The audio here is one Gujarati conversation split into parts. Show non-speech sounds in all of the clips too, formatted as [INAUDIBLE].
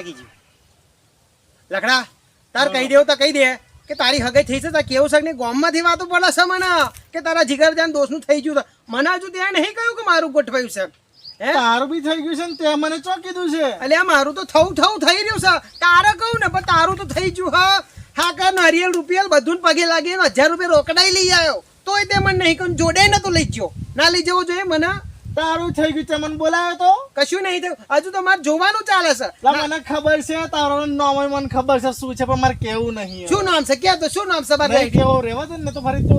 થાકી ગયું. લખડા તાર કહી દેવું તો કહી દે કે તારી હગાઈ થઈ છે તાર કેવું છે ને ગામમાંથી વાતો પડે છે મને કે તારા જીગરજાન દોસ્તનું થઈ ગયું મને હજુ ત્યાં નહીં કહ્યું કે મારું ગોઠવાયું છે. હે? તારું બી થઈ ગયું છે ને તે મને ચો કીધું છે. અલે મારું તો થવું થવું થઈ રહ્યું છે. તારે કહું ને પણ તારું તો થઈ ગયું હા? હા કા નારિયેલ રૂપિયા બધું પગે લાગી હજાર રૂપિયા રોકડાઈ લઈ આવ્યો. તોય તે મને નહીં કહ્યું જોડે નતો લઈ ગયો. ના લઈ જવો જોઈએ મને? તારું થઈ ગયું છે મને બોલાયો તો? કશું નહીં થયું. હજુ તો મારે જોવાનું ચાલે છે. મને ખબર છે તારો નામ મને ખબર છે શું છે પણ મારે કેવું નહીં શું નામ છે? ક્યાં તો શું નામ છે મારે કેવો રહેવા દે ને તો ફરી તો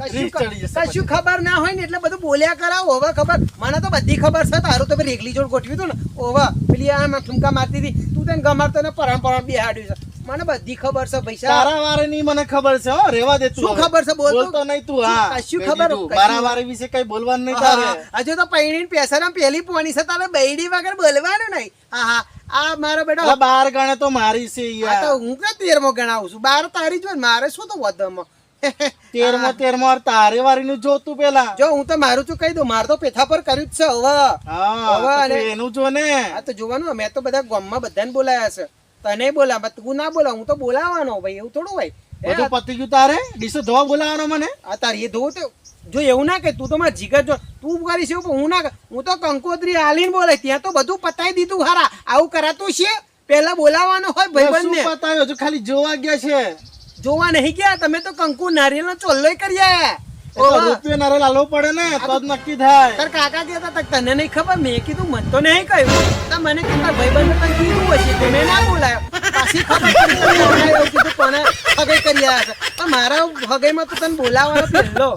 કશું ખબર ના હોય ને એટલે બધું બોલ્યા કરાવો હવે ખબર. મને તો બધી ખબર છે તારું તો રેગલી જોડ ગોઠવ્યું હતું ને. ઓવા પેલી આ ઠુમકા મારતી હતી. તું તને ગમાડતો ને પરમ પરમ બિહાડ્યું છે. મને બધી ખબર છે પૈસા. તારા વારે ની મને ખબર છે હો રેવા દે તું શું ખબર છે? બોલ તો. બોલતો નહીં તું હા. શું ખબર? મારા વારે વિશે કઈ બોલવાનું નહીં તારે. હજુ તો પૈણી પેસાના પેલી પોણી છે તારે બૈડી વગર બોલવાનું નહીં. હા હા. આ મારો બેટો બાર ગણે તો મારી છે આ યાર તો હું કે તેરમો ગણાવું છું? બાર તારી જો ને મારે શું તો વધમાં? [LAUGHS] તેરમો તેરમો તારે વારી નું જોતું પેલા. જો હું તો મારું છું કહી દઉં મારે તો પેથા પર કર્યું જ છે હવે. હવે તો તું એનું જો ને. આ તો જોવાનું મેં તો બધા ગામમાં બધાને બોલાયા છે. તને બોલા તું ના બોલા હું તો બોલાવાનો ભાઈ એવું થોડું હોય. બધું પતી ગયું તારે? ડીસો ધોવા બોલાવાનો મને? આ તારી એ ધોવું તો જો એવું ના કે તું તો મારા જીગર જો તું કરીશ એવું હું ના હું તો કંકોત્રી આલીને બોલે ત્યાં તો બધું પતાઈ દીધું હારા. આવું કરાતું છે? પેલા બોલાવાનો હોય ભાઈબંધ ને પતાવ્યો? ખાલી જોવા ગયા છે. જોવા નહીં ગયા? તમે તો કંકુ નારિયેળનો ચોલ્લો કરી આયા. રૂપિયો નારે લાલવો પડે ને તો જ નક્કી થાય. તાર કાકા કહેતા હતા તને નહીં ખબર મેં કીધું મને તો નહીં કહ્યું. તો મને કીધું ભાઈબંધ તને કીધું હશે તો મેં ના બોલાયો. પાછી ખબર પડી કે કોણે એવું કીધું કોને હગાઈ કરી આવ્યા છે? પણ મારા હગાઈમાં તો તને બોલાવવાનો પહેલો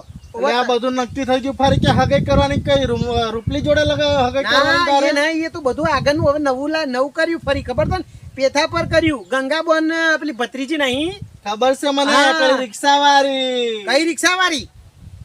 આ બધું નક્કી થઈ ગયું ફરી કે હગાઈ કરવાની કઈ રૂપલી જોડે લગાવ હગાઈ કરવાની ના એ તો બધું આગળનું હવે નવું લા નવું કર્યું ફરી ખબર તને? પેથા પર કર્યું ગંગાબોન પેલી ભત્રીજી નહીં? ખબર છે મને રિક્ષા વાળી કઈ રિક્ષા વાળી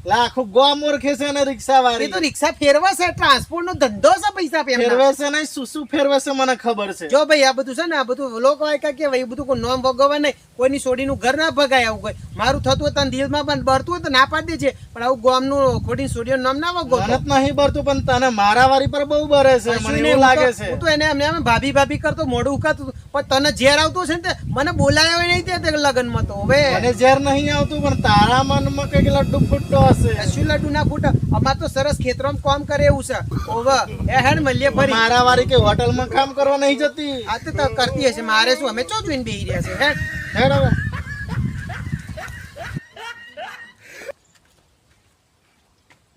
લાખો ગોમ ઓળખે છે ને રિક્ષા વાળી તો રિક્ષા ફેરવે છે ટ્રાન્સપોર્ટ નો ધંધો છે પૈસા ફેરવે છે ને શું શું ફેરવે છે મને ખબર છે. જો ભાઈ આ બધું છે ને આ બધું લોકો આયકા કે ભાઈ બધું કોઈ નોમ ભોગવે નહીં. કોઈની સોડીનું ઘર ના ભગાય આવું કોઈ. મારું થતું હોય તને દિલમાં પણ બરતું હોય તો ના પાડી દેજે. પણ આવું ગોમનું ખોટી સોડીનું નામ ના વગો નહીં ભરતું પણ તને મારા વારી પર બહુ ભરે છે મને એવું લાગે છે. હું તો એને એમને એમ ભાભી ભાભી કરતો મોઢું ઉકાતું. પણ તને ઝેર આવતું છે ને મને બોલાયો નહીં તે લગ્નમાં તો હવે. મને ઝેર નહીં આવતું પણ તારા મનમાં કંઈક લડ્ડુ ફૂટતો હશે. શું લડુ ના ફૂટ? અમાર તો સરસ ખેતરમાં કામ કરે એવું છે. ઓવે એ હેડ મળીએ ફરી. મારા વારી કે હોટલમાં કામ કરવા નહીં જતી. આ તો કરતી હશે મારે શું અમે ચો જોઈને બેહી રહ્યા છે? હેડ. હેડ હવે.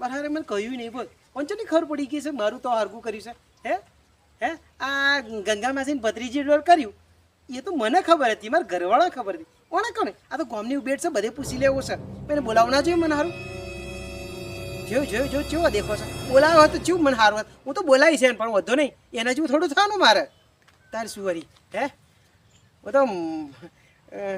બરાબર મને કહ્યું નહીં બોલ પંચની ખબર પડી ગઈ છે મારું તો હારગું કર્યું છે? હે? હે? આ ગંગા માસીને ભત્રીજી ડોર કર્યું. એ તો મને ખબર હતી, મારા ઘરવાળા ખબર હતી. કોને કોને આ તો ગામની ઉભેટ છે, બધે પૂછી લેવો છે. એને બોલાવવું ના જોઈએ મને સારું જોયું જોયું જોયું ચેવો દેખો છે? બોલાવો તો ચેવું મને સારું હોત હું તો બોલાવી છે પણ વધુ નહીં. એના જેવું થોડું થવાનું મારે. તાર શું વરી હે? હું તો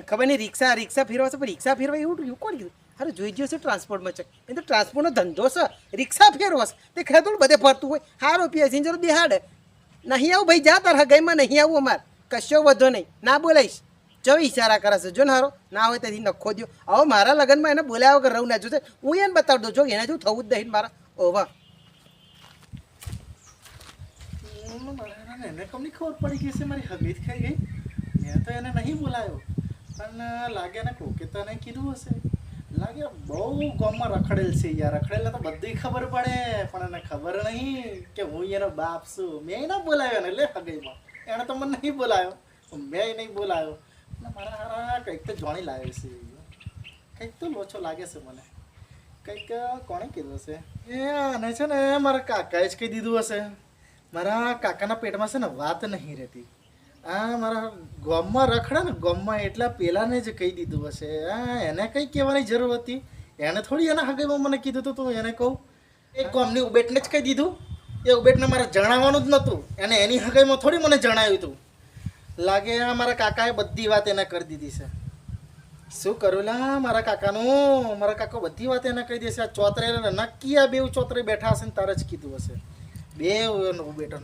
ખબર નહીં, રિક્ષા રિક્ષા ફેરવા છે, પણ રિક્ષા ફેરવા એવું એવું કોણ કીધું? અરે જોઈ ગયો છે ટ્રાન્સપોર્ટમાં છે. એ તો ટ્રાન્સપોર્ટનો ધંધો છે. રિક્ષા ફેરવા છે તે ખેતર બધે ફરતું હોય. હારો, પેસેન્જર બિહાડે. નહીં આવું ભાઈ, જા તાર હગાઈમાં નહીં આવું અમાર. કશો વધો નહીં. ના બોલાઈશ. જો ઈશારા કરે જો ને હારો. ના હોય તેથી નખો દો હવે મારા લગ્નમાં એને બોલાવ્યા વગર રહું ના જોશે હું એને બતાવી દઉં. જો એને જો થવું જ નહીં મારા. ઓવા. એને કમની ખબર પડી ગઈ છે, મારી હમીદ ખાઈ ગઈ. મેં તો એને નહીં બોલાયો. પણ લાગે ને કોકે તને કીધું હશે. લાગે બહુ ગામમાં રખડેલ છે યાર. રખડેલા તો બધી ખબર પડે, પણ એને ખબર નહીં કે હું એનો બાપ છું. મેં ના બોલાવ્યો ને લે હગઈમાં. એણે તો મને નહીં બોલાવ્યો. મેં નહીં એટલે મારા હારા કંઈક તો જોણી લાવ્યો છે. કંઈક તો લોચો લાગે છે મને. કંઈક કોણે કીધું હશે? એ આને છે ને મારા કાકાએ જ કહી દીધું હશે. મારા કાકાના પેટમાં છે ને વાત નહીં રહેતી. આ મારા ગોમમાં રખડે ને, ગોમમાં એટલા પેલાને જ કહી દીધું હશે. આ એને કંઈ કહેવાની જરૂર હતી? એને થોડી એના હગાઈમાં મને કીધું હતું તો એને કહું. એ ગોમની ઉબેટને જ કહી દીધું. એ ઉબેટને મારે જણાવવાનું જ નહોતું. એને એની હગાઈમાં થોડી મને જણાવ્યું હતું લાગે આ મારા કાકાએ બધી વાત એને કરી દીધી છે. શું કરું લા, મારા કાકાનું? મારા કાકો બધી વાત એને કહી દેશે. આ ચોતરે નક્કી આ બેવ ચોતરે બેઠા હશે ને તારે જ કીધું હશે. બે બેઠો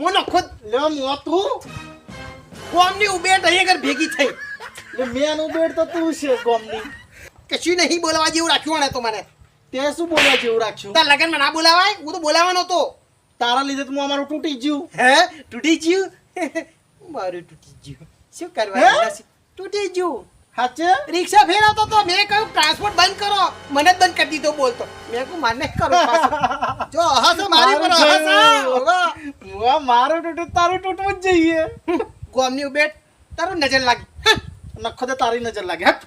હું નખો લે મો તું કોમની ઉબેટ અહીં આગળ ભેગી થઈ. એટલે મેન ઉબેટ તો તું છે ગોમની. કશું નહીં બોલાવા જેવું રાખ્યું ને તો મને. તે શું બોલવા જેવું રાખ્યું? તાર લગનમાં ના બોલાવાય? હું તો બોલાવાનો હતો તારા લીધે તો હું અમારું તૂટી ગયું. હે? તૂટી ગયું? મારું તૂટી ગયું. શું કરવા તૂટી ગયું. હાચે? રિક્ષા ફેરવતો તો મેં કહ્યું ટ્રાન્સપોર્ટ બંધ કરો. મને જ બંધ કરી દીધો બોલતો મેં કહ્યું માને કરો [LAUGHS] જો હશે મારી પર મારું મુઆ મારું તૂટું તારું તૂટવું જ જઈએ. ગોમની ઉબેટ તારું નજર લાગી. નખો તો તારી નજર લાગે. હટ